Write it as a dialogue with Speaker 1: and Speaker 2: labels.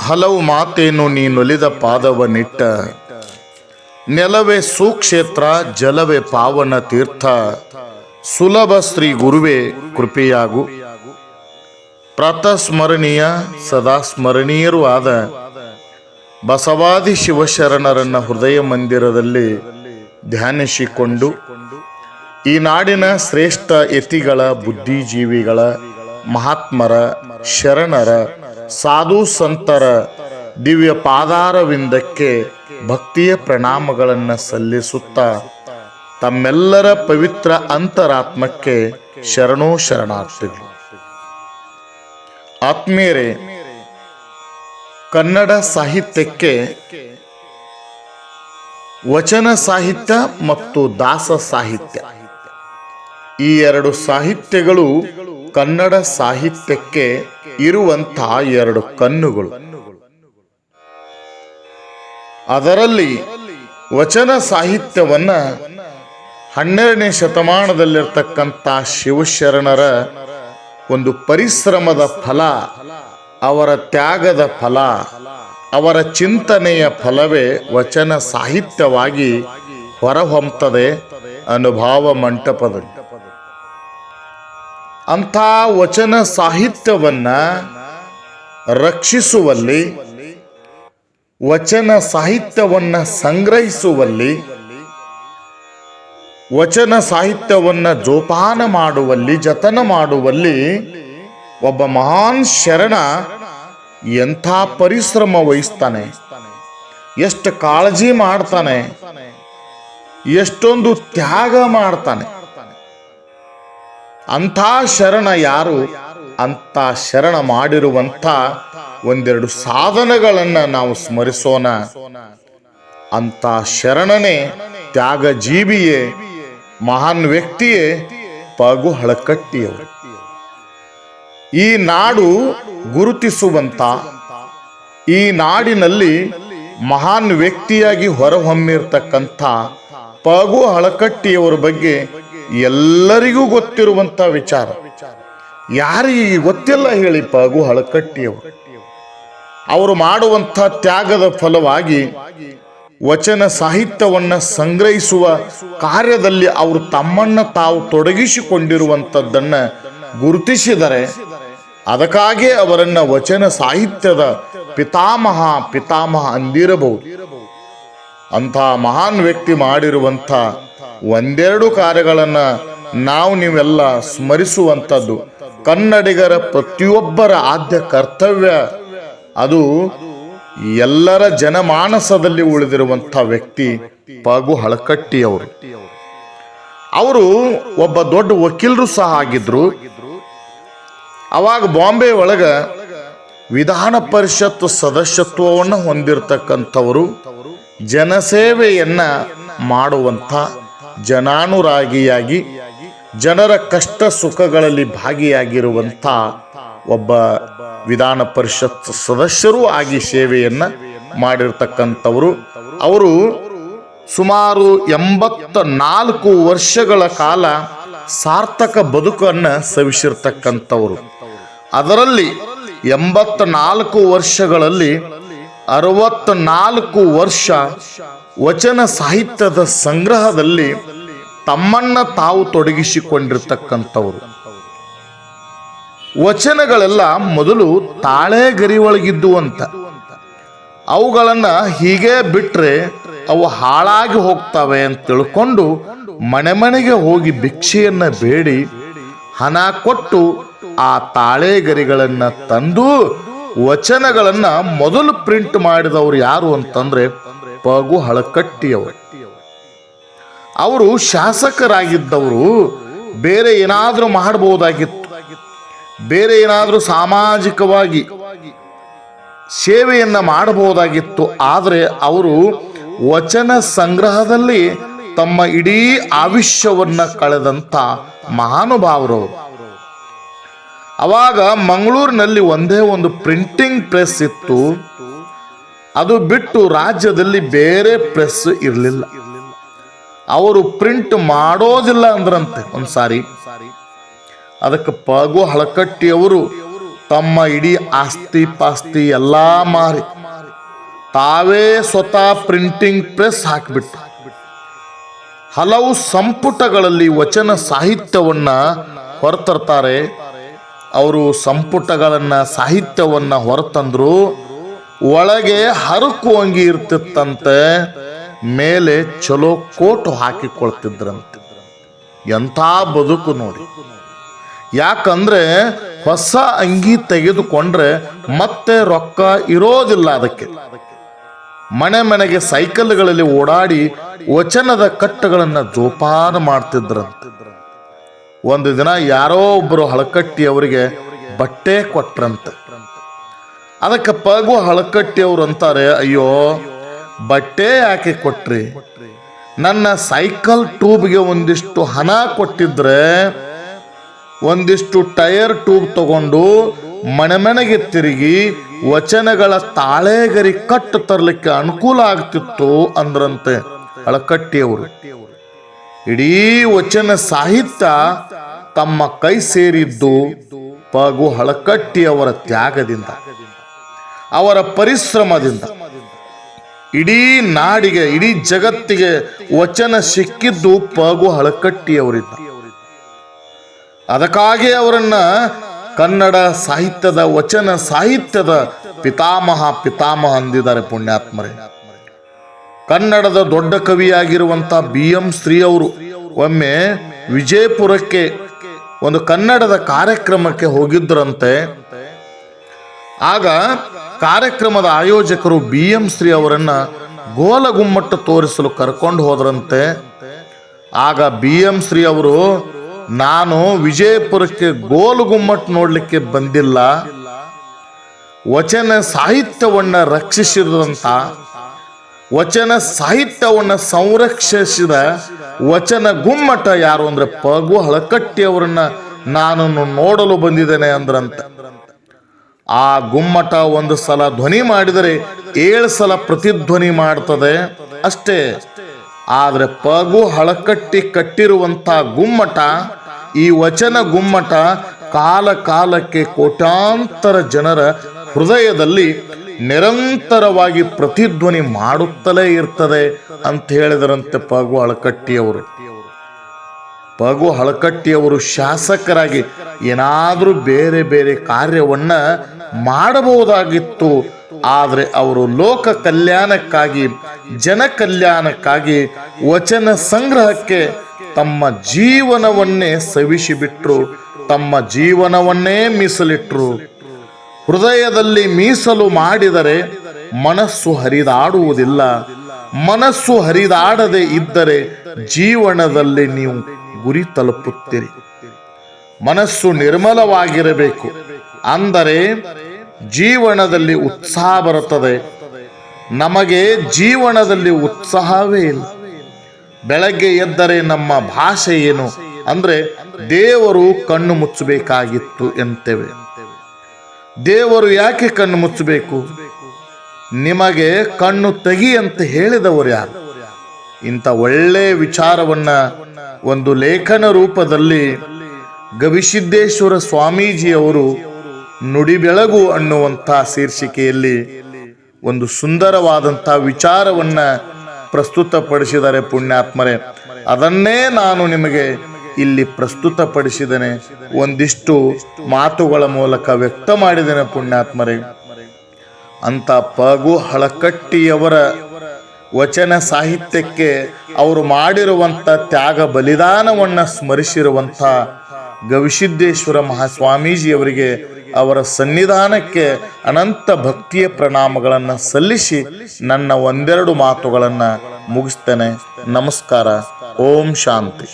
Speaker 1: ಹಲವು ಮಾತೇನು ನೀನೊಲಿದ ಪಾದವನಿಟ್ಟ ನೆಲವೇ ಸುಕ್ಷೇತ್ರ, ಜಲವೇ ಪಾವನ ತೀರ್ಥ. ಸುಲಭ ಶ್ರೀ ಗುರುವೇ, ಕೃಪೆಯಾಗು. ಪ್ರಾತಸ್ಮರಣೀಯ ಸದಾ ಸ್ಮರಣೀಯರೂ ಆದ ಬಸವಾದಿ ಶಿವಶರಣರನ್ನ ಹೃದಯ ಮಂದಿರದಲ್ಲಿ ಧ್ಯಾನಿಸಿಕೊಂಡು, ಈ ನಾಡಿನ ಶ್ರೇಷ್ಠ ಯತಿಗಳ, ಬುದ್ಧಿಜೀವಿಗಳ, ಮಹಾತ್ಮರ, ಶರಣರ ಸಾಧು ಸಂತರ ದಿವ್ಯ ಪಾದಾರವಿಂದಕ್ಕೆ ಭಕ್ತಿಯ ಪ್ರಣಾಮಗಳನ್ನು ಸಲ್ಲಿಸುತ್ತಾ ತಮ್ಮೆಲ್ಲರ ಪವಿತ್ರ ಅಂತರಾತ್ಮಕ್ಕೆ ಶರಣೋ ಶರಣಾರ್ಥಿಗಳು. ಆತ್ಮೀಯರೇ, ಕನ್ನಡ ಸಾಹಿತ್ಯಕ್ಕೆ ವಚನ ಸಾಹಿತ್ಯ ಮತ್ತು ದಾಸ ಸಾಹಿತ್ಯ ಈ ಎರಡು ಸಾಹಿತ್ಯಗಳು ಕನ್ನಡ ಸಾಹಿತ್ಯಕ್ಕೆ ಇರುವಂತಹ ಎರಡು ಕಣ್ಣುಗಳು. ಅದರಲ್ಲಿ ವಚನ ಸಾಹಿತ್ಯವನ್ನ ಹನ್ನೆರಡನೇ ಶತಮಾನದಲ್ಲಿರ್ತಕ್ಕಂಥ ಶಿವಶರಣರ ಒಂದು ಪರಿಶ್ರಮದ ಫಲ, ಅವರ ತ್ಯಾಗದ ಫಲ, ಅವರ ಚಿಂತನೆಯ ಫಲವೇ ವಚನ ಸಾಹಿತ್ಯವಾಗಿ ಹೊರಹೊಮ್ಮತದೆ ಅನುಭಾವ ಮಂಟಪದಲ್ಲಿ ಅಂಥ ವಚನ ಸಾಹಿತ್ಯವನ್ನು ರಕ್ಷಿಸುವಲ್ಲಿ, ವಚನ ಸಾಹಿತ್ಯವನ್ನು ಸಂಗ್ರಹಿಸುವಲ್ಲಿ, ವಚನ ಸಾಹಿತ್ಯವನ್ನು ಜೋಪಾನ ಮಾಡುವಲ್ಲಿ, ಜತನ ಮಾಡುವಲ್ಲಿ ಒಬ್ಬ ಮಹಾನ್ ಶರಣ ಎಂಥ ಪರಿಶ್ರಮ ವಹಿಸ್ತಾನೆ. ಎಷ್ಟು ಕಾಳಜಿ ಮಾಡ್ತಾನೆ. ಎಷ್ಟೊಂದು ತ್ಯಾಗ ಮಾಡ್ತಾನೆ. ಅಂಥ ಶರಣ ಯಾರು? ಅಂಥ ಶರಣ ಮಾಡಿರುವಂಥ ಒಂದೆರಡು ಸಾಧನಗಳನ್ನು ನಾವು ಸ್ಮರಿಸೋಣ. ಅಂಥ ಶರಣನೇ ತ್ಯಾಗ ಜೀವಿಯೇ ಮಹಾನ್ ವ್ಯಕ್ತಿಯೇ, ಪಗು ಹಳಕಟ್ಟಿಯವರು. ಈ ನಾಡು ಗುರುತಿಸುವಂತ ಈ ನಾಡಿನಲ್ಲಿ ಮಹಾನ್ ವ್ಯಕ್ತಿಯಾಗಿ ಹೊರಹೊಮ್ಮಿರ್ತಕ್ಕಂಥ ಪಗು ಹಳಕಟ್ಟಿಯವರ ಬಗ್ಗೆ ಎಲ್ಲರಿಗೂ ಗೊತ್ತಿರುವಂತ ವಿಚಾರ. ಯಾರಿಗೆ ಗೊತ್ತಿಲ್ಲ ಹೇಳಿ ಗುಹಳ ಕಟ್ಟಿಯವರು ಅವರು ಮಾಡುವಂಥ ತ್ಯಾಗದ ಫಲವಾಗಿ ವಚನ ಸಾಹಿತ್ಯವನ್ನ ಸಂಗ್ರಹಿಸುವ ಕಾರ್ಯದಲ್ಲಿ ಅವರು ತಮ್ಮನ್ನ ತಾವು ತೊಡಗಿಸಿಕೊಂಡಿರುವಂತದ್ದನ್ನ ಗುರುತಿಸಿದರೆ ಅದಕ್ಕಾಗಿ ಅವರನ್ನ ವಚನ ಸಾಹಿತ್ಯದ ಪಿತಾಮಹ ಪಿತಾಮಹ ಅಂದಿರಬಹುದು. ಅಂತ ಮಹಾನ್ ವ್ಯಕ್ತಿ ಮಾಡಿರುವಂಥ ಒಂದೆರಡು ಕಾರ್ಯಗಳನ್ನ ನಾವು ನೀವೆಲ್ಲ ಸ್ಮರಿಸುವಂಥದ್ದು. ಕನ್ನಡಿಗರ ಪ್ರತಿಯೊಬ್ಬರ ಆದ್ಯ ಕರ್ತವ್ಯ ಅದು ಎಲ್ಲರ ಜನಮಾನಸದಲ್ಲಿ ಉಳಿದಿರುವಂಥ ವ್ಯಕ್ತಿ ಪಗು ಹಳಕಟ್ಟಿಯವರು. ಅವರು ಒಬ್ಬ ದೊಡ್ಡ ವಕೀಲರು ಸಹ ಆಗಿದ್ರು. ಅವಾಗ ಬಾಂಬೆ ಒಳಗ ವಿಧಾನ ಪರಿಷತ್ ಸದಸ್ಯತ್ವವನ್ನು ಹೊಂದಿರತಕ್ಕಂಥವರು ಜನಸೇವೆಯನ್ನ ಮಾಡುವಂಥ ಜನಾನುರಾಗಿಯಾಗಿ ಜನರ ಕಷ್ಟ ಸುಖಗಳಲ್ಲಿ ಭಾಗಿಯಾಗಿರುವಂಥ ಒಬ್ಬ ವಿಧಾನ ಪರಿಷತ್ ಸದಸ್ಯರೂ ಆಗಿ ಸೇವೆಯನ್ನು ಮಾಡಿರ್ತಕ್ಕಂಥವರು. ಅವರು ಸುಮಾರು ಎಂಬತ್ತ ನಾಲ್ಕು ವರ್ಷಗಳ ಕಾಲ ಸಾರ್ಥಕ ಬದುಕನ್ನು ಸವಿಸಿರ್ತಕ್ಕಂಥವರು. ಅದರಲ್ಲಿ ಎಂಬತ್ತ ನಾಲ್ಕು ವರ್ಷಗಳಲ್ಲಿ ಅರವತ್ತ ನಾಲ್ಕು ವರ್ಷ ವಚನ ಸಾಹಿತ್ಯದ ಸಂಗ್ರಹದಲ್ಲಿ ತಮ್ಮನ್ನ ತಾವು ತೊಡಗಿಸಿಕೊಂಡಿರ್ತಕ್ಕಂಥವರು. ವಚನಗಳೆಲ್ಲ ಮೊದಲು ತಾಳೆ ಗರಿ ಒಳಗಿದ್ದು ಅಂತ ಅವುಗಳನ್ನ ಹೀಗೆ ಬಿಟ್ರೆ ಅವು ಹಾಳಾಗಿ ಹೋಗ್ತವೆ ಅಂತ ತಿಳ್ಕೊಂಡು ಮನೆ ಮನೆಗೆ ಹೋಗಿ ಭಿಕ್ಷೆಯನ್ನ ಬೇಡಿ, ಹಣ ಕೊಟ್ಟು ಆ ತಾಳೆ ಗರಿಗಳನ್ನ ತಂದು ವಚನಗಳನ್ನ ಮೊದಲು ಪ್ರಿಂಟ್ ಮಾಡಿದವರು ಯಾರು ಅಂತಂದ್ರೆ ಪಗು ಹಳಕಟ್ಟಿಯವರು ಅವರು ಶಾಸಕರಾಗಿದ್ದವರು ಬೇರೆ ಏನಾದರೂ ಮಾಡಬಹುದಾಗಿತ್ತು. ಬೇರೆ ಏನಾದರೂ ಸಾಮಾಜಿಕವಾಗಿ ಸೇವೆಯನ್ನು ಮಾಡಬಹುದಾಗಿತ್ತು. ಆದರೆ ಅವರು ವಚನ ಸಂಗ್ರಹದಲ್ಲಿ ತಮ್ಮ ಇಡೀ ಆವಿಷ್ಯವನ್ನ ಕಳೆದಂತ ಮಹಾನುಭಾವರು ಅವಾಗ ಮಂಗಳೂರಿನಲ್ಲಿ ಒಂದೇ ಒಂದು ಪ್ರಿಂಟಿಂಗ್ ಪ್ರೆಸ್ ಇತ್ತು. ಅದು ಬಿಟ್ಟು ರಾಜ್ಯದಲ್ಲಿ ಬೇರೆ ಪ್ರೆಸ್ ಇರಲಿಲ್ಲ. ಅವರು ಪ್ರಿಂಟ್ ಮಾಡೋದಿಲ್ಲ ಅಂದ್ರಂತೆ ಒಂದ್ಸಾರಿ. ಅದಕ್ಕೆ ಪಗು ಹಳಕಟ್ಟಿಯವರು ತಮ್ಮ ಇಡೀ ಆಸ್ತಿ ಪಾಸ್ತಿ ಎಲ್ಲ ಮಾರಿ ತಾವೇ ಸ್ವತಃ ಪ್ರಿಂಟಿಂಗ್ ಪ್ರೆಸ್ ಹಾಕಿಬಿಟ್ಟು ಹಲವು ಸಂಪುಟಗಳಲ್ಲಿ ವಚನ ಸಾಹಿತ್ಯವನ್ನ ಹೊರತರ್ತಾರೆ. ಅವರು ಸಂಪುಟಗಳನ್ನ ಸಾಹಿತ್ಯವನ್ನ ಹೊರತಂದ್ರು ಒಳಗೆ ಹರಕು ಅಂಗಿ ಇರ್ತಿತ್ತಂತೆ, ಮೇಲೆ ಚಲೋ ಕೋಟು ಹಾಕಿಕೊಳ್ತಿದ್ರಂತೆ. ಎಂಥ ಬದುಕು ನೋಡಿ. ಯಾಕಂದ್ರೆ ಹೊಸ ಅಂಗಿ ತೆಗೆದುಕೊಂಡ್ರೆ ಮತ್ತೆ ರೊಕ್ಕ ಇರೋದಿಲ್ಲ ಅದಕ್ಕೆ. ಮನೆ ಮನೆಗೆ ಸೈಕಲ್ಗಳಲ್ಲಿ ಓಡಾಡಿ ವಚನದ ಕಟ್ಟುಗಳನ್ನು ಜೋಪಾನ ಮಾಡ್ತಿದ್ರಂತೆ. ಒಂದು ದಿನ ಯಾರೋ ಒಬ್ಬರು ಹಳಕಟ್ಟಿ ಅವರಿಗೆ ಬಟ್ಟೆ ಕೊಟ್ರಂತೆ. ಅದಕ್ಕೆ ಪಗು ಹಳಕಟ್ಟಿ ಅವರು ಅಂತಾರೆ, ಅಯ್ಯೋ, ಬಟ್ಟೆ ಯಾಕೆ ಕೊಟ್ರಿ? ನನ್ನ ಸೈಕಲ್ ಟ್ಯೂಬ್ಗೆ ಒಂದಿಷ್ಟು ಹಣ ಕೊಟ್ಟಿದ್ರೆ, ಒಂದಿಷ್ಟು ಟೈರ್ ಟ್ಯೂಬ್ ತಗೊಂಡು ಮನೆ ಮನೆಗೆ ತಿರುಗಿ ವಚನಗಳ ತಾಳೆಗರಿ ಕಟ್ಟು ತರಲಿಕ್ಕೆ ಅನುಕೂಲ ಆಗ್ತಿತ್ತು ಅಂದ್ರಂತೆ ಅಳಕಟ್ಟಿಯವರು ಇಡೀ ವಚನ ಸಾಹಿತ್ಯ ತಮ್ಮ ಕೈ ಸೇರಿದ್ದು ಪಗು ಹಳಕಟ್ಟಿಯವರ ತ್ಯಾಗದಿಂದ. ಅವರ ಪರಿಶ್ರಮದಿಂದ. ಇಡೀ ನಾಡಿಗೆ, ಇಡೀ ಜಗತ್ತಿಗೆ ವಚನ ಸಿಕ್ಕಿದ್ದು ಪಗು ಹಳಕಟ್ಟಿಯವರಿಂದ ಅದಕ್ಕಾಗಿ ಅವರನ್ನ ಕನ್ನಡ ಸಾಹಿತ್ಯದ, ವಚನ ಸಾಹಿತ್ಯದ ಪಿತಾಮಹ ಪಿತಾಮಹ ಅಂದಿದ್ದಾರೆ ಪುಣ್ಯಾತ್ಮರೇ. ಕನ್ನಡದ ದೊಡ್ಡ ಕವಿಯಾಗಿರುವಂಥ ಬಿ ಎಂ ಶ್ರೀ ಅವರು ಒಮ್ಮೆ ವಿಜಯಪುರಕ್ಕೆ ಒಂದು ಕನ್ನಡದ ಕಾರ್ಯಕ್ರಮಕ್ಕೆ ಹೋಗಿದ್ರಂತೆ. ಆಗ ಕಾರ್ಯಕ್ರಮದ ಆಯೋಜಕರು ಬಿ ಎಂ ಶ್ರೀ ಅವರನ್ನ ಗೋಲಗುಮ್ಮಟ್ಟು ತೋರಿಸಲು ಕರ್ಕೊಂಡು ಹೋದ್ರಂತೆ. ಆಗ ಬಿ ಎಂ ಶ್ರೀ ಅವರು, ನಾನು ವಿಜಯಪುರಕ್ಕೆ ಗೋಲುಗುಮ್ಮಟ್ ನೋಡ್ಲಿಕ್ಕೆ ಬಂದಿಲ್ಲ. ವಚನ ಸಾಹಿತ್ಯವನ್ನ ರಕ್ಷಿಸಿದಂತ, ವಚನ ಸಾಹಿತ್ಯವನ್ನ ಸಂರಕ್ಷಿಸಿದ ವಚನ ಗುಮ್ಮಟ ಯಾರು ಅಂದ್ರೆ ಪಗು ಹಳಕಟ್ಟಿ ಅವರನ್ನ ನಾನು ನೋಡಲು ಬಂದಿದ್ದೇನೆ ಅಂದ್ರಂತೆ. ಆ ಗುಮ್ಮಟ ಒಂದು ಸಲ ಧ್ವನಿ ಮಾಡಿದರೆ ಏಳು ಸಲ ಪ್ರತಿಧ್ವನಿ ಮಾಡ್ತದೆ. ಅಷ್ಟೇ. ಆದರೆ ಪಗು ಹಳಕಟ್ಟಿ ಕಟ್ಟಿರುವಂಥ ಗುಮ್ಮಟ, ಈ ವಚನ ಗುಮ್ಮಟ ಕಾಲ ಕಾಲಕ್ಕೆ ಕೋಟ್ಯಾಂತರ ಜನರ ಹೃದಯದಲ್ಲಿ ನಿರಂತರವಾಗಿ ಪ್ರತಿಧ್ವನಿ ಮಾಡುತ್ತಲೇ ಇರ್ತದೆ ಅಂತ ಹೇಳಿದರಂತೆ ಪಗು ಹಳಕಟ್ಟಿಯವರು. ಪಗು ಹಳಕಟ್ಟಿಯವರು ಶಾಸಕರಾಗಿ ಏನಾದರೂ ಬೇರೆ ಬೇರೆ ಕಾರ್ಯವನ್ನ ಮಾಡಬಹುದಾಗಿತ್ತು. ಆದರೆ ಅವರು ಲೋಕ ಕಲ್ಯಾಣಕ್ಕಾಗಿ, ಜನ ಕಲ್ಯಾಣಕ್ಕಾಗಿ ವಚನ ಸಂಗ್ರಹಕ್ಕೆ ತಮ್ಮ ಜೀವನವನ್ನೇ ಸವಿಸಿಬಿಟ್ರು, ತಮ್ಮ ಜೀವನವನ್ನೇ ಮೀಸಲಿಟ್ರು. ಹೃದಯದಲ್ಲಿ ಮೀಸಲು ಮಾಡಿದರೆ ಮನಸ್ಸು ಹರಿದಾಡುವುದಿಲ್ಲ. ಮನಸ್ಸು ಹರಿದಾಡದೆ ಇದ್ದರೆ ಜೀವನದಲ್ಲಿ ನೀವು ಗುರಿ ತಲುಪುತ್ತೀರಿ. ಮನಸ್ಸು ನಿರ್ಮಲವಾಗಿರಬೇಕು. ಅಂದರೆ ಜೀವನದಲ್ಲಿ ಉತ್ಸಾಹ ಬರುತ್ತದೆ. ನಮಗೆ ಜೀವನದಲ್ಲಿ ಉತ್ಸಾಹವೇ ಇಲ್ಲ. ಬೆಳಗ್ಗೆ ಎದ್ದರೆ ನಮ್ಮ ಭಾಷೆ ಏನು? ಅಂದರೆ ದೇವರು ಕಣ್ಣು ಮುಚ್ಚಬೇಕಾಗಿತ್ತು ಎಂತೇವೆ. ದೇವರು ಯಾಕೆ ಕಣ್ಣು ಮುಚ್ಚಬೇಕು? ನಿಮಗೆ ಕಣ್ಣು ತೆಗಿ ಅಂತ ಹೇಳಿದವರು ಯಾರು? ಇಂಥ ಒಳ್ಳೆಯ ವಿಚಾರವನ್ನು ಒಂದು ಲೇಖನ ರೂಪದಲ್ಲಿ ಗವಿಸಿದ್ದೇಶ್ವರ ಸ್ವಾಮೀಜಿಯವರು ನುಡಿ ಬೆಳಗು ಅನ್ನುವಂಥ ಶೀರ್ಷಿಕೆಯಲ್ಲಿ ಒಂದು ಸುಂದರವಾದಂಥ ವಿಚಾರವನ್ನ ಪ್ರಸ್ತುತಪಡಿಸಿದರೆ ಪುಣ್ಯಾತ್ಮರೇ. ಅದನ್ನೇ ನಾನು ನಿಮಗೆ ಇಲ್ಲಿ ಪ್ರಸ್ತುತಪಡಿಸಿದ್ದೇನೆ. ಒಂದಿಷ್ಟು ಮಾತುಗಳ ಮೂಲಕ ವ್ಯಕ್ತ ಮಾಡಿದ್ದೇನೆ ಪುಣ್ಯಾತ್ಮರೇ. ಅಂತ ಪಗು ಹಳಕಟ್ಟಿಯವರ ವಚನ ಸಾಹಿತ್ಯಕ್ಕೆ ಅವರು ಮಾಡಿರುವಂಥ ತ್ಯಾಗ ಬಲಿದಾನವನ್ನು ಸ್ಮರಿಸಿರುವಂಥ ಗವಿಸಿದ್ದೇಶ್ವರ ಮಹಾಸ್ವಾಮೀಜಿಯವರಿಗೆ ಅವರ ಸನ್ನಿಧಾನಕ್ಕೆ ಅನಂತ ಭಕ್ತಿಯ ಪ್ರಣಾಮಗಳನ್ನು ಸಲ್ಲಿಸಿ ನನ್ನ ಒಂದೆರಡು ಮಾತುಗಳನ್ನು ಮುಗಿಸ್ತೇನೆ. ನಮಸ್ಕಾರ. ಓಂ ಶಾಂತಿ.